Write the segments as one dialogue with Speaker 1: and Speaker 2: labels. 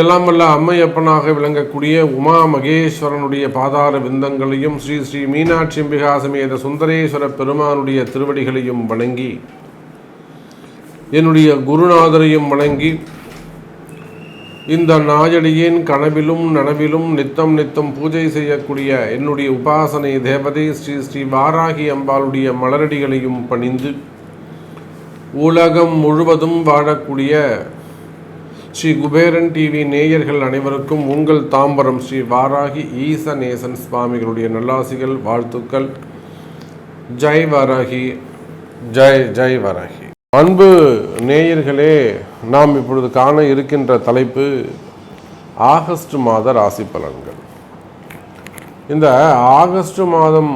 Speaker 1: எல்லாம் வல்ல அம்மையப்பனாக விளங்கக்கூடிய உமா மகேஸ்வரனுடைய பாதார விந்தங்களையும் ஸ்ரீ ஸ்ரீ மீனாட்சி அம்பிகா சமேத சுந்தரேஸ்வர பெருமானுடைய திருவடிகளையும் வணங்கி என்னுடைய குருநாதரையும் வணங்கி இந்த நாயடியின் கனவிலும் நனவிலும் நித்தம் நித்தம் பூஜை செய்யக்கூடிய என்னுடைய உபாசனை தேவதை ஸ்ரீ ஸ்ரீ வாராகி அம்பாளுடைய மலரடிகளையும் பணிந்து உலகம் முழுவதும் வாழக்கூடிய ஸ்ரீ குபேரன் டிவி நேயர்கள் அனைவருக்கும் உங்கள் தாம்பரம் ஸ்ரீ வாராகி ஈசநேசன் சுவாமிகளுடைய நல்லாசிகள் வாழ்த்துக்கள். ஜெய் வாராகி. ஜெய் ஜெய் வாராகி. அன்பு நேயர்களே நாம் இப்பொழுது காண இருக்கின்ற தலைப்பு ஆகஸ்ட் மாத ராசி பலன்கள். இந்த ஆகஸ்ட் மாதம்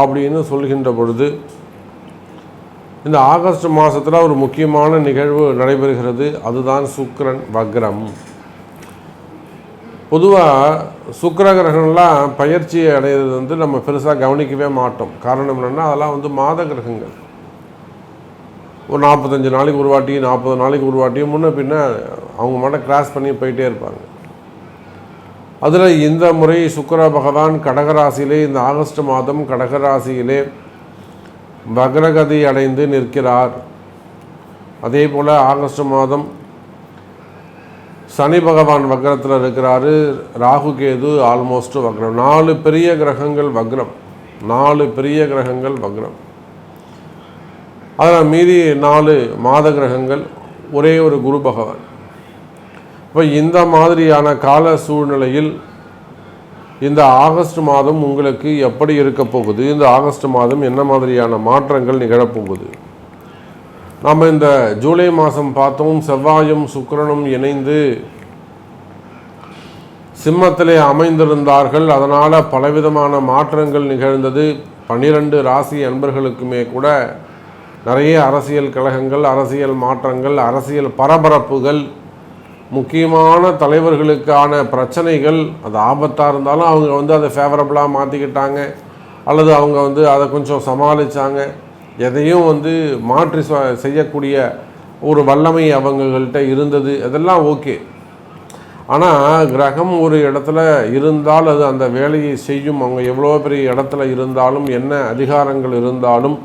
Speaker 1: அப்படின்னு சொல்கின்ற பொழுது இந்த ஆகஸ்ட் மாதத்தில் ஒரு முக்கியமான நிகழ்வு நடைபெறுகிறது. அதுதான் சுக்கரன் வக்ரம். பொதுவாக சுக்கிர கிரகம்லாம் பயிற்சி அடையிறது வந்து நம்ம பெருசாக கவனிக்கவே மாட்டோம். காரணம் என்னென்னா அதெல்லாம் வந்து மாத கிரகங்கள். ஒரு நாற்பத்தஞ்சு நாளைக்கு ஒரு வாட்டி நாற்பது நாளைக்கு ஒரு வாட்டியும் முன்ன பின்ன அவங்க மட்டும் கிராஸ் பண்ணி போயிட்டே இருப்பாங்க. அதில் இந்த முறை சுக்கர பகவான் கடகராசியிலே இந்த ஆகஸ்ட் மாதம் கடகராசியிலே வக்ரகதி அடைந்து நிற்கிறார். அதே போல் ஆகஸ்ட் மாதம் சனி பகவான் வக்ரத்தில் இருக்கிறாரு. ராகு கேது ஆல்மோஸ்ட் வக்ரம். நாலு பெரிய கிரகங்கள் வக்ரம். நாலு பெரிய கிரகங்கள் வக்ரம். அதில் மீதி நாலு மாத கிரகங்கள் ஒரே ஒரு குரு பகவான். இப்போ இந்த மாதிரியான கால சூழ்நிலையில் இந்த ஆகஸ்ட் மாதம் உங்களுக்கு எப்படி இருக்க போகுது? இந்த ஆகஸ்ட் மாதம் என்ன மாதிரியான மாற்றங்கள் நிகழப்போகுது நம்ம இந்த ஜூலை மாதம் பார்த்தோம் செவ்வாயும் சுக்கிரனும் இணைந்து சிம்மத்திலே அமைந்திருந்தார்கள். அதனால் பலவிதமான மாற்றங்கள் நிகழ்ந்தது. பன்னிரண்டு ராசி அன்பர்களுக்குமே கூட நிறைய அரசியல் கழகங்கள் அரசியல் மாற்றங்கள் அரசியல் பரபரப்புகள் முக்கியமான தலைவர்களுக்கான பிரச்சனைகள் அது ஆபத்தாக இருந்தாலும் அவங்க வந்து அதை ஃபேவரபுளாக மாற்றிக்கிட்டாங்க அல்லது அவங்க வந்து அதை கொஞ்சம் சமாளித்தாங்க எதையும் வந்து மாற்றி செய்யக்கூடிய ஒரு வல்லமை அவங்கள்ட்ட இருந்தது. அதெல்லாம் ஓகே. ஆனால் கிரகம் ஒரு இடத்துல இருந்தால் அது அந்த வேலையை செய்யும். அவங்க எவ்வளோ பெரிய இடத்துல இருந்தாலும் என்ன அதிகாரங்கள் இருந்தாலும்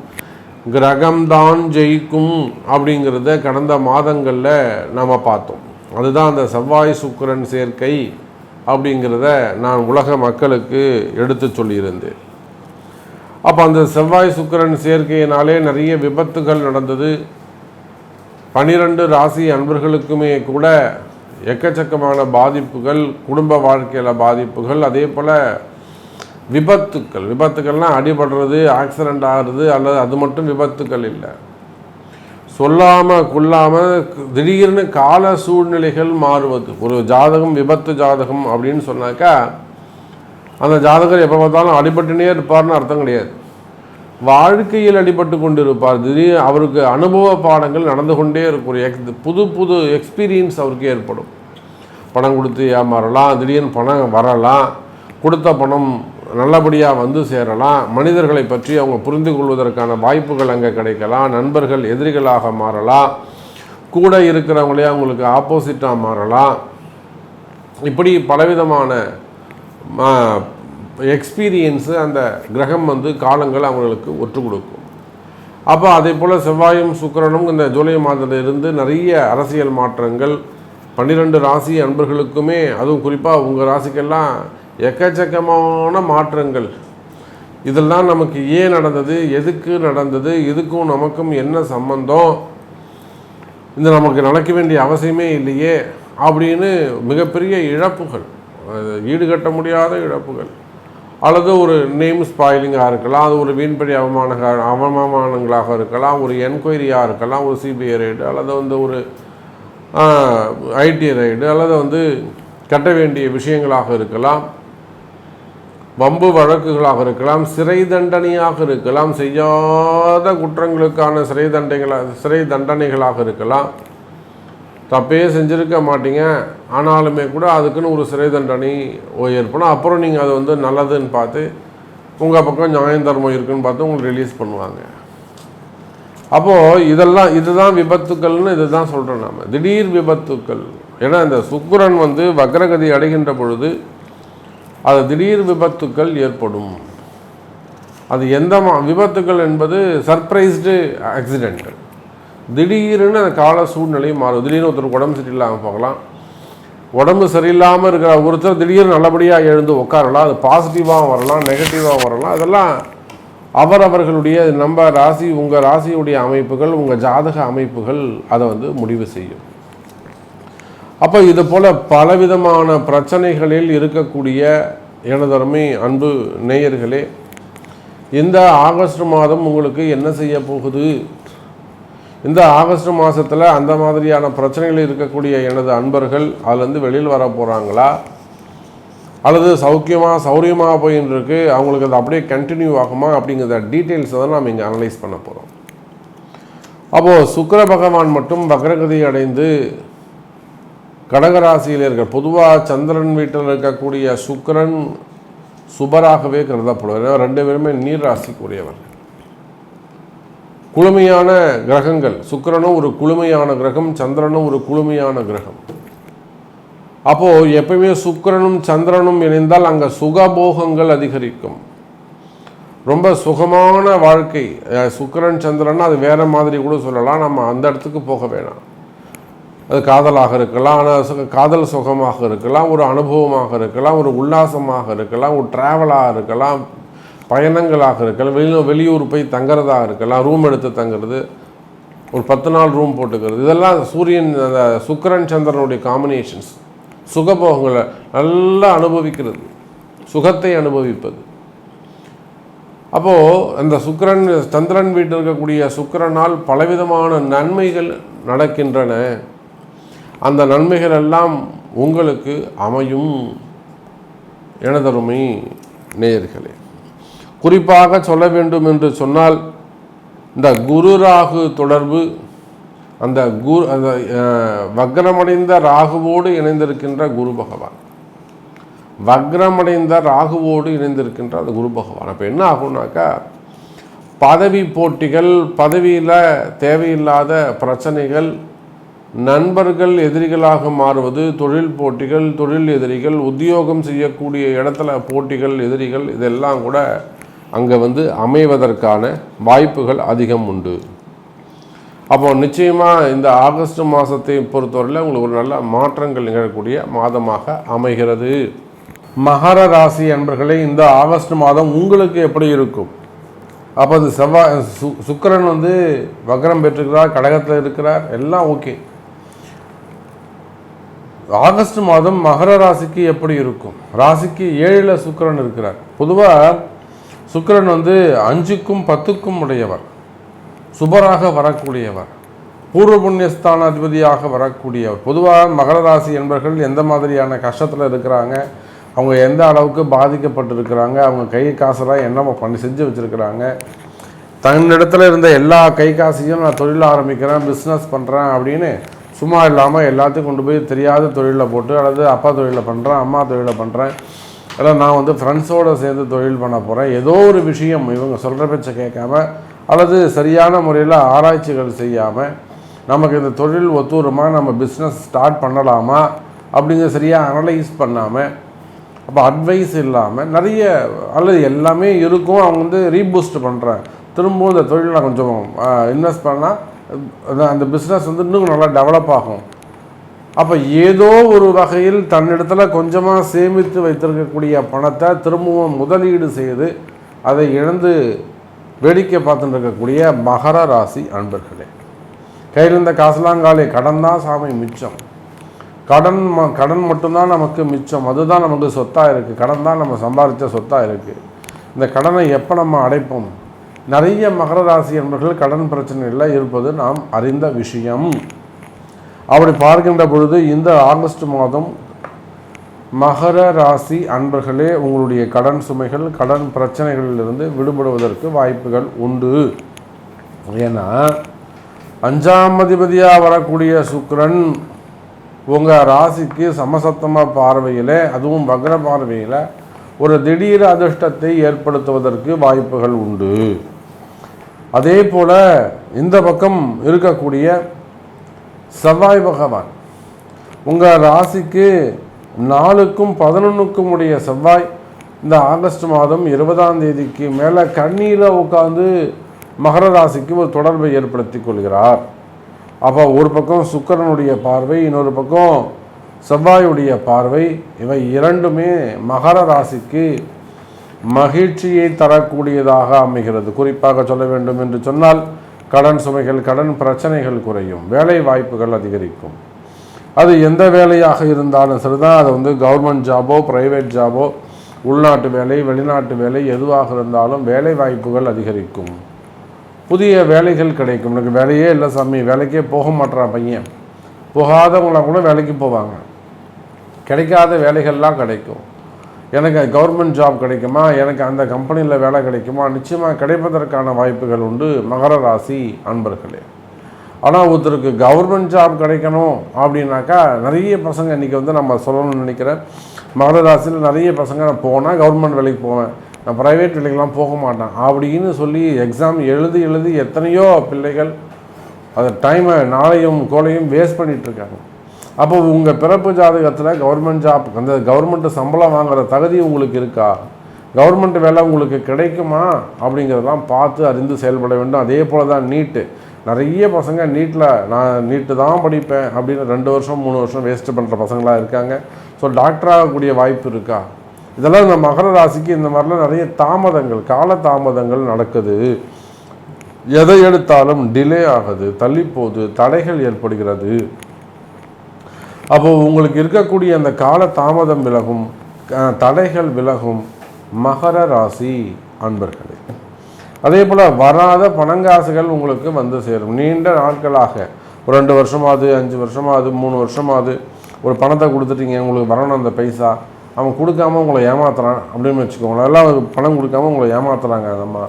Speaker 1: கிரகம்தான் ஜெயிக்கும் அப்படிங்கிறத கடந்த மாதங்களில் நாம் பார்த்தோம். அதுதான் அந்த செவ்வாய் சுக்கிரன் சேர்க்கை அப்படிங்கிறத நான் உலக மக்களுக்கு எடுத்து சொல்லியிருந்தேன். அப்போ அந்த செவ்வாய் சுக்கிரன் சேர்க்கையினாலே நிறைய விபத்துகள் நடந்தது. பனிரெண்டு ராசி அன்பர்களுக்குமே கூட எக்கச்சக்கமான பாதிப்புகள் குடும்ப வாழ்க்கையில் பாதிப்புகள் அதே போல் விபத்துக்கள். விபத்துக்கள்னால் அடிபடுறது ஆக்சிடெண்ட் ஆகிறது அல்லது அது மட்டும் விபத்துக்கள் இல்லை. சொல்லாமல் கொள்ளாமல் திடீர்னு கால சூழ்நிலைகள் மாறுவது. ஒரு ஜாதகம் விபத்து ஜாதகம் அப்படின்னு சொன்னாக்கா அந்த ஜாதகர் எப்போ பார்த்தாலும் அடிபட்டுனே இருப்பார்னு அர்த்தம் கிடையாது. வாழ்க்கையில் அடிபட்டு கொண்டு இருப்பார் திடீர் அவருக்கு அனுபவ பாடங்கள் நடந்து கொண்டே இருக்கும். ஒரு எக்ஸ் புது புது எக்ஸ்பீரியன்ஸ் அவருக்கு ஏற்படும். பணம் கொடுத்து ஏமாறலாம் திடீர்னு பணம் வரலாம் கொடுத்த பணம் நல்லபடியாக வந்து சேரலாம். மனிதர்களை பற்றி அவங்க புரிந்து கொள்வதற்கான வாய்ப்புகள் அங்கே கிடைக்கலாம். நண்பர்கள் எதிரிகளாக மாறலாம். கூட இருக்கிறவங்களே அவங்களுக்கு ஆப்போசிட்டாக மாறலாம். இப்படி பலவிதமான எக்ஸ்பீரியன்ஸு அந்த கிரகம் வந்து காலங்கள் அவங்களுக்கு ஒற்று கொடுக்கும். அப்போ அதே போல் செவ்வாயும் சுக்கிரனும் இந்த ஜூலை மாதத்திலிருந்து நிறைய அரசியல் மாற்றங்கள். பன்னிரெண்டு ராசி அன்பர்களுக்குமே அதுவும் குறிப்பாக உங்கள் ராசிக்கெல்லாம் எக்கச்சக்கமான மாற்றங்கள். இதெல்லாம் நமக்கு ஏன் நடந்தது? எதுக்கு நடந்தது? இதுக்கும் நமக்கும் என்ன சம்பந்தம்? இந்த நமக்கு நடக்க வேண்டிய அவசியமே இல்லையே அப்படின்னு மிகப்பெரிய இழப்புகள். ஈடுகட்ட முடியாத இழப்புகள். அல்லது ஒரு நேம் ஸ்பாயிலிங்காக இருக்கலாம் அது ஒரு வீண்படி அவமான அவமானங்களாக இருக்கலாம் ஒரு என்கொயரியாக இருக்கலாம் ஒரு சிபிஐ ரைடு அல்லது வந்து ஒரு ஐடி ரைடு அல்லது வந்து கட்ட வேண்டிய விஷயங்களாக இருக்கலாம். வம்பு வழக்குகளாக இருக்கலாம் சிறை தண்டனையாக இருக்கலாம் செய்யாத குற்றங்களுக்கான சிறை தண்டைகளாக சிறை தண்டனைகளாக இருக்கலாம். தப்பே செஞ்சுருக்க மாட்டீங்க. ஆனாலுமே கூட அதுக்குன்னு ஒரு சிறை தண்டனை ஏற்படும். அப்புறம் நீங்கள் அது வந்து நல்லதுன்னு பார்த்து உங்கள் பக்கம் நியாயம் தர்மம் இருக்குன்னு பார்த்து உங்களுக்கு ரிலீஸ் பண்ணுவாங்க. அப்போது இதெல்லாம் இதுதான் விபத்துக்கள்னு இதுதான் சொல்கிறோம் நாம். திடீர் விபத்துக்கள். ஏன்னா இந்த சுக்கரன் வந்து வக்ரகதி அடைகின்ற பொழுது அது திடீர் விபத்துக்கள் ஏற்படும். அது எந்த மா விபத்துக்கள் என்பது சர்ப்ரைஸ்டு ஆக்சிடென்ட்கள் திடீர்னு அந்த கால சூழ்நிலை மாறும். திடீர்னு ஒருத்தருக்கு உடம்பு சரியில்லாமல் போகலாம். உடம்பு சரியில்லாமல் இருக்கிற ஒருத்தர் திடீர்னு நல்லபடியாக எழுந்து உட்காரலாம். அது பாசிட்டிவாக வரலாம் நெகட்டிவாக வரலாம். அதெல்லாம் அவரவர்களுடைய நம்ம ராசி உங்கள் ராசியுடைய அமைப்புகள் உங்கள் ஜாதக அமைப்புகள் அதை வந்து முடிவு செய்யும். அப்போ இது போல் பலவிதமான பிரச்சனைகளில் இருக்கக்கூடிய எனதருமை அன்பு நேயர்களே இந்த ஆகஸ்ட் மாதம் உங்களுக்கு என்ன செய்ய போகுது? இந்த ஆகஸ்ட் மாதத்தில் அந்த மாதிரியான பிரச்சனைகள் இருக்கக்கூடிய எனது அன்பர்கள் அதுலேருந்து வெளியில் வர போகிறாங்களா அல்லது சௌக்கியமாக சௌரியமாக போயின்னு இருக்கு அவங்களுக்கு அது அப்படியே கண்டினியூ ஆகுமா? அப்படிங்கிற டீட்டெயில்ஸை தான் நாம் இங்கே அனலைஸ் பண்ண போகிறோம் அப்போது சுக்கர பகவான் மட்டும் வக்ரகதி அடைந்து கடகராசியில் இருக்கிற பொதுவாக சந்திரன் வீட்டில் இருக்கக்கூடிய சுக்கிரன் சுபராகவே கருதப்படுவார். ஏன்னா ரெண்டு பேருமே நீர் ராசிக்குரியவர் குளுமையான கிரகங்கள். சுக்கிரனும் ஒரு குளுமையான கிரகம் சந்திரனும் ஒரு குளுமையான கிரகம். அப்போது எப்பயுமே சுக்கரனும் சந்திரனும் இணைந்தால் அங்கே சுகபோகங்கள் அதிகரிக்கும். ரொம்ப சுகமான வாழ்க்கை. சுக்கரன் சுக்கிரன் சந்திரன் அது வேற மாதிரி கூட சொல்லலாம். நம்ம அந்த இடத்துக்கு போக வேணாம். அது காதலாக இருக்கலாம் ஆனால் காதல் சுகமாக இருக்கலாம் ஒரு அனுபவமாக இருக்கலாம் ஒரு உல்லாசமாக இருக்கலாம் ஒரு ட்ராவலாக இருக்கலாம் பயணங்களாக இருக்கலாம் வெளியில் வெளியூர் போய் தங்குறதாக இருக்கலாம் ரூம் எடுத்து தங்குறது ஒரு பத்து நாள் ரூம் போட்டுக்கிறது இதெல்லாம் சூரியன் அந்த சுக்கரன் சந்திரனுடைய காம்பினேஷன்ஸ் சுகபோகங்களை நல்லா அனுபவிக்கிறது. சுகத்தை அனுபவிப்பது. அப்போது அந்த சுக்கரன் சந்திரன் வீட்டில் இருக்கக்கூடிய சுக்கரனால் பலவிதமான நன்மைகள் நடக்கின்றன. அந்த நன்மைகள் எல்லாம் உங்களுக்கு அமையும் எனதருமை நேயர்களே. குறிப்பாக சொல்ல வேண்டும் என்று சொன்னால் இந்த குரு ராகு தொடர்பு அந்த குரு அந்த வக்ரமடைந்த ராகுவோடு இணைந்திருக்கின்ற குரு பகவான். வக்ரமடைந்த ராகுவோடு இணைந்திருக்கின்ற அந்த குரு பகவான். அப்போ என்ன ஆகும்னாக்கா பதவி போட்டிகள் பதவியில் தேவையில்லாத பிரச்சனைகள் நண்பர்கள் எதிரிகளாக மாறுவது தொழில் போட்டிகள் தொழில் எதிரிகள் உத்தியோகம் செய்யக்கூடிய இடத்துல போட்டிகள் எதிரிகள் இதெல்லாம் கூட அங்கே வந்து அமைவதற்கான வாய்ப்புகள் அதிகம் உண்டு. அப்போ நிச்சயமாக இந்த ஆகஸ்ட் மாதத்தை பொறுத்தவரையில் உங்களுக்கு ஒரு நல்ல மாற்றங்கள் நிகழக்கூடிய மாதமாக அமைகிறது. மகர ராசி அன்பர்களே இந்த ஆகஸ்ட் மாதம் உங்களுக்கு எப்படி இருக்கும்? அப்போ அது செவ்வாய் சு சுக்கிரன் வந்து வக்ரம் பெற்றிருக்கிறார் கடகத்தில் இருக்கிறார் எல்லாம் ஓகே. ஆகஸ்ட் மாதம் மகர ராசிக்கு எப்படி இருக்கும்? ராசிக்கு ஏழில் சுக்கரன் இருக்கிறார். பொதுவாக சுக்கிரன் வந்து அஞ்சுக்கும் பத்துக்கும் உடையவர். சுபராக வரக்கூடியவர். பூர்வ புண்ணியஸ்தான அதிபதியாக வரக்கூடியவர். பொதுவாக மகர ராசி என்பர்கள் எந்த மாதிரியான கஷ்டத்தில் இருக்கிறாங்க? அவங்க எந்த அளவுக்கு பாதிக்கப்பட்டிருக்கிறாங்க? அவங்க கை காசெல்லாம் என்ன பண்ணி செஞ்சு வச்சுருக்கிறாங்க? தன்னிடத்தில் இருந்த எல்லா கை காசையும் நான் தொழில் ஆரம்பிக்கிறேன் பிஸ்னஸ் பண்ணுறேன் அப்படின்னு சும்மா இல்லாமல் எல்லாத்தையும் கொண்டு போய் தெரியாத தொழிலில் போட்டு அல்லது அப்பா தொழிலில் பண்ணுறேன் அம்மா தொழிலில் பண்ணுறேன் இல்லை நான் வந்து ஃப்ரெண்ட்ஸோடு சேர்ந்து தொழில் பண்ண போகிறேன் ஏதோ ஒரு விஷயம் இவங்க சொல்கிற பேச்சை கேட்காம அல்லது சரியான முறையில் ஆராய்ச்சிகள் செய்யாமல் நமக்கு இந்த தொழில் ஒத்துவருமா நம்ம பிஸ்னஸ் ஸ்டார்ட் பண்ணலாமா அப்படிங்கிற சரியாக அனலைஸ் பண்ணாமல் அப்போ அட்வைஸ் இல்லாமல் நிறைய அல்லது எல்லாமே இருக்கும் அவங்க வந்து ரீபூஸ்ட் பண்ணுறேன் திரும்பவும் இந்த தொழிலில் கொஞ்சம் இன்வெஸ்ட் பண்ணால் அந்த பிஸ்னஸ் வந்து இன்னும் நல்லா டெவலப் ஆகும். அப்போ ஏதோ ஒரு வகையில் தன்னிடத்தில் கொஞ்சமாக சேமித்து வைத்திருக்கக்கூடிய பணத்தை திரும்பவும் முதலீடு செய்து அதை இழந்து வேடிக்கை பார்த்துட்டு இருக்கக்கூடிய மகர ராசி அன்பர்களே. கையில் இருந்த காசுலாங்காலே கடன் தான் சாமி மிச்சம். கடன் ம- கடன் மட்டும்தான் நமக்கு மிச்சம். அதுதான் நமக்கு சொத்தாக இருக்குது கடன் தான் நம்ம சம்பாதிச்ச சொத்தாக இருக்குது இந்த கடனை எப்போ நம்ம அடைப்போம்? நிறைய மகர ராசி என்பர்கள் கடன் பிரச்சனையில் இருப்பது நாம் அறிந்த விஷயம். அப்படி பார்க்கின்ற பொழுது இந்த ஆகஸ்ட் மாதம் மகர ராசி அன்பர்களே உங்களுடைய கடன் சுமைகள் கடன் பிரச்சனைகளிலிருந்து விடுபடுவதற்கு வாய்ப்புகள் உண்டு. ஏன்னா அஞ்சாம் அதிபதியாக வரக்கூடிய சுக்கரன் உங்கள் ராசிக்கு சமசத்தமாக பார்வையில் அதுவும் வக்ர பார்வையில் ஒரு திடீர் அதிர்ஷ்டத்தை ஏற்படுத்துவதற்கு வாய்ப்புகள் உண்டு. அதே போல் இந்த பக்கம் இருக்கக்கூடிய செவ்வாய் பகவான் உங்கள் ராசிக்கு நாலுக்கும் பதினொன்றுக்கும் உடைய செவ்வாய் இந்த ஆகஸ்ட் மாதம் இருபதாம் தேதிக்கு மேலே கண்ணியில் உட்காந்து மகர ராசிக்கு ஒரு தொடர்பை ஏற்படுத்தி கொள்கிறார். அப்போ ஒரு பக்கம் சுக்கிரனுடைய பார்வை இன்னொரு பக்கம் செவ்வாயுடைய பார்வை. இவை இரண்டுமே மகர ராசிக்கு மகிழ்ச்சியை தரக்கூடியதாக அமைகிறது. குறிப்பாக சொல்ல வேண்டும் என்று சொன்னால் கடன் சுமைகள் கடன் பிரச்சனைகள் குறையும். வேலை வாய்ப்புகள் அதிகரிக்கும். அது எந்த வேலையாக இருந்தாலும் சரிதான். அது வந்து கவர்மெண்ட் ஜாபோ ப்ரைவேட் ஜாபோ உள்நாட்டு வேலை வெளிநாட்டு வேலை எதுவாக இருந்தாலும் வேலை வாய்ப்புகள் அதிகரிக்கும். புதிய வேலைகள் கிடைக்கும். எனக்கு வேலையே இல்லை சாமி. வேலைக்கே போக மாட்டேறான் பையன். போகாதவங்களாம் கூட வேலைக்கு போவாங்க. கிடைக்காத வேலைகள்லாம் கிடைக்கும். எனக்கு கவர்மெண்ட் ஜாப் கிடைக்குமா? எனக்கு அந்த கம்பெனியில் வேலை கிடைக்குமா? நிச்சயமாக கிடைப்பதற்கான வாய்ப்புகள் உண்டு. மகர ராசி அன்பர்களே. ஆனால் ஒருத்தருக்கு கவர்மெண்ட் ஜாப் கிடைக்கணும் அப்படின்னாக்கா நிறைய பசங்க இன்றைக்கி வந்து நம்ம சொல்லணும்னு நினைக்கிறேன். மகர ராசியில் நிறைய பசங்க நான் போனால் கவர்மெண்ட் வேலைக்கு போவேன். நான் ப்ரைவேட் வேலைக்கெலாம் போக மாட்டேன். அப்படின்னு சொல்லி எக்ஸாம் எழுதி எழுதி எத்தனையோ பிள்ளைகள் அதை டைமை நாளையும் கோலையும் வேஸ்ட் பண்ணிகிட்ருக்காங்க அப்போ உங்கள் பிறப்பு ஜாதகத்தில் கவர்மெண்ட் ஜாப் அந்த கவர்மெண்ட்டு சம்பளம் வாங்குற தகுதி உங்களுக்கு இருக்கா? கவர்மெண்ட் வேலை உங்களுக்கு கிடைக்குமா? அப்படிங்கிறதெல்லாம் பார்த்து அறிந்து செயல்பட வேண்டும். அதே போல் தான் நீட்டு நிறைய பசங்க நீட்டில் நான் நீட்டு தான் படிப்பேன் அப்படின்னு ரெண்டு வருஷம் மூணு வருஷம் வேஸ்ட்டு பண்ணுற பசங்களாக இருக்காங்க. ஸோ டாக்டர் ஆகக்கூடிய வாய்ப்பு இருக்கா? இதெல்லாம் இந்த மகர ராசிக்கு இந்த மாதிரிலாம் நிறைய தாமதங்கள் கால தாமதங்கள் நடக்குது. எதை எடுத்தாலும் டிலே ஆகுது தள்ளிப்போகுது தடைகள் ஏற்படுகிறது. அப்போது உங்களுக்கு இருக்கக்கூடிய அந்த கால தாமதம் விலகும் தடைகள் விலகும் மகர ராசி அன்பர்களே. அதே போல் வராத பணங்காசுகள் உங்களுக்கு வந்து சேரும். நீண்ட நாட்களாக ஒரு ரெண்டு வருஷமாவது அஞ்சு வருஷமாவது மூணு வருஷமாவது ஒரு பணத்தை கொடுத்துட்டீங்க உங்களுக்கு வரணும் அந்த பைசா. அவன் கொடுக்காம உங்களை ஏமாத்துறான் அப்படின்னு வச்சுக்கோங்களேன். எல்லாம் பணம் கொடுக்காம உங்களை ஏமாத்துறாங்க அம்மா.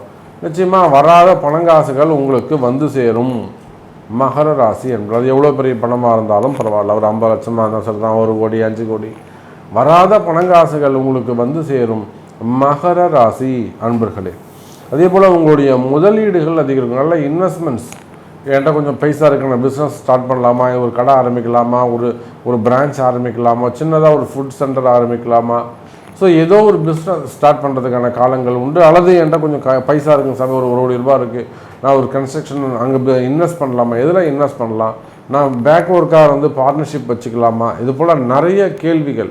Speaker 1: நிச்சயமாக வராத பணங்காசுகள் உங்களுக்கு வந்து சேரும். மகர ராசி என்பது எவ்வளோ பெரிய பணமாக இருந்தாலும் பரவாயில்ல. ஒரு ஐம்பது லட்சமாக இருந்தால் சரி தான் ஒரு கோடி அஞ்சு கோடி. வராத பணங்காசுகள் உங்களுக்கு வந்து சேரும். மகர ராசி அன்பர்களே அதே போல் உங்களுடைய முதலீடுகள் அதிகரிக்கும். நல்ல இன்வெஸ்ட்மெண்ட்ஸ் என்கிட்ட கொஞ்சம் பைசா இருக்கு நான் பிஸ்னஸ் ஸ்டார்ட் பண்ணலாமா? ஒரு கடை ஆரம்பிக்கலாமா? ஒரு ஒரு பிரான்ச் ஆரம்பிக்கலாமா? சின்னதாக ஒரு ஃபுட் சென்டர் ஆரம்பிக்கலாமா? ஸோ ஏதோ ஒரு பிஸ்னஸ் ஸ்டார்ட் பண்ணுறதுக்கான காலங்கள் உண்டு. அல்லது என்கிட்ட கொஞ்சம் க பைசா இருக்குங்க சாமி ஒரு ஒரு கோடி ரூபாய் இருக்குது நான் ஒரு கன்ஸ்ட்ரக்ஷன் அங்கே இன்வெஸ்ட் பண்ணலாமா? எதில் இன்வெஸ்ட் பண்ணலாம்? நான் பேக் ஒர்க்காக வந்து பார்ட்னர்ஷிப் வச்சுக்கலாமா? இது போல் நிறைய கேள்விகள்.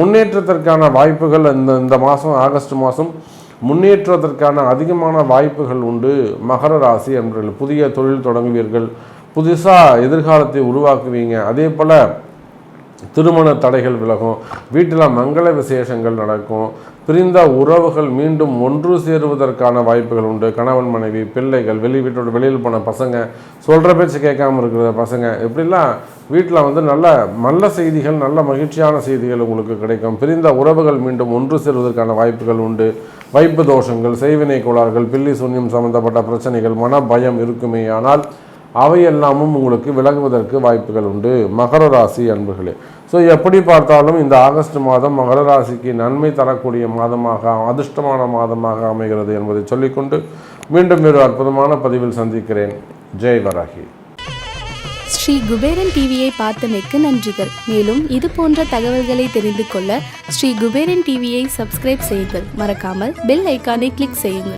Speaker 1: முன்னேற்றத்திற்கான வாய்ப்புகள் இந்த இந்த மாதம் ஆகஸ்ட் மாதம் முன்னேற்றத்திற்கான அதிகமான வாய்ப்புகள் உண்டு. மகர ராசி என்பவர்கள் புதிய தொழில் தொடங்குவீர்கள். புதுசாக எதிர்காலத்தை உருவாக்குவீங்க. அதே போல் திருமண தடைகள் விலகும் வீட்டில் மங்கள விசேஷங்கள் நடக்கும் பிரிந்த உறவுகள் மீண்டும் ஒன்று சேருவதற்கான வாய்ப்புகள் உண்டு. கணவன் மனைவி பிள்ளைகள் வெளி வீட்டோட வெளியில் போன பசங்க சொல்கிற பேச்சு கேட்காம இருக்கிற பசங்க இப்படிலாம் வீட்டில் வந்து நல்ல நல்ல செய்திகள் நல்ல மகிழ்ச்சியான செய்திகள் உங்களுக்கு கிடைக்கும். பிரிந்த உறவுகள் மீண்டும் ஒன்று சேருவதற்கான வாய்ப்புகள் உண்டு. வைப்பு தோஷங்கள் செய்வினை கோளாறுகள் பில்லி சூன்யம் சம்பந்தப்பட்ட பிரச்சனைகள் மன பயம் இருக்குமே. ஆனால் அவையெல்லாமும் உங்களுக்கு விலகுவதற்கு வாய்ப்புகள் உண்டு. மகர ராசி அன்பர்களே ஸோ எப்படி பார்த்தாலும் இந்த ஆகஸ்ட் மாதம் மகர ராசிக்கு நன்மை தரக்கூடிய மாதமாக அதிர்ஷ்டமான மாதமாக அமைகிறது என்பதை சொல்லிக்கொண்டு மீண்டும் ஒரு அற்புதமான பதிவில் சந்திக்கிறேன். ஜெய் வராகி.
Speaker 2: ஸ்ரீ குபேரன் டிவியை பார்த்தமைக்கு நன்றிகள். மேலும் இது போன்ற தகவல்களை தெரிந்து கொள்ள ஸ்ரீ குபேரன் டிவியை சப்ஸ்கிரைப் செய்யுங்கள். மறக்காமல் பெல் ஐக்கானை கிளிக் செய்யுங்கள்.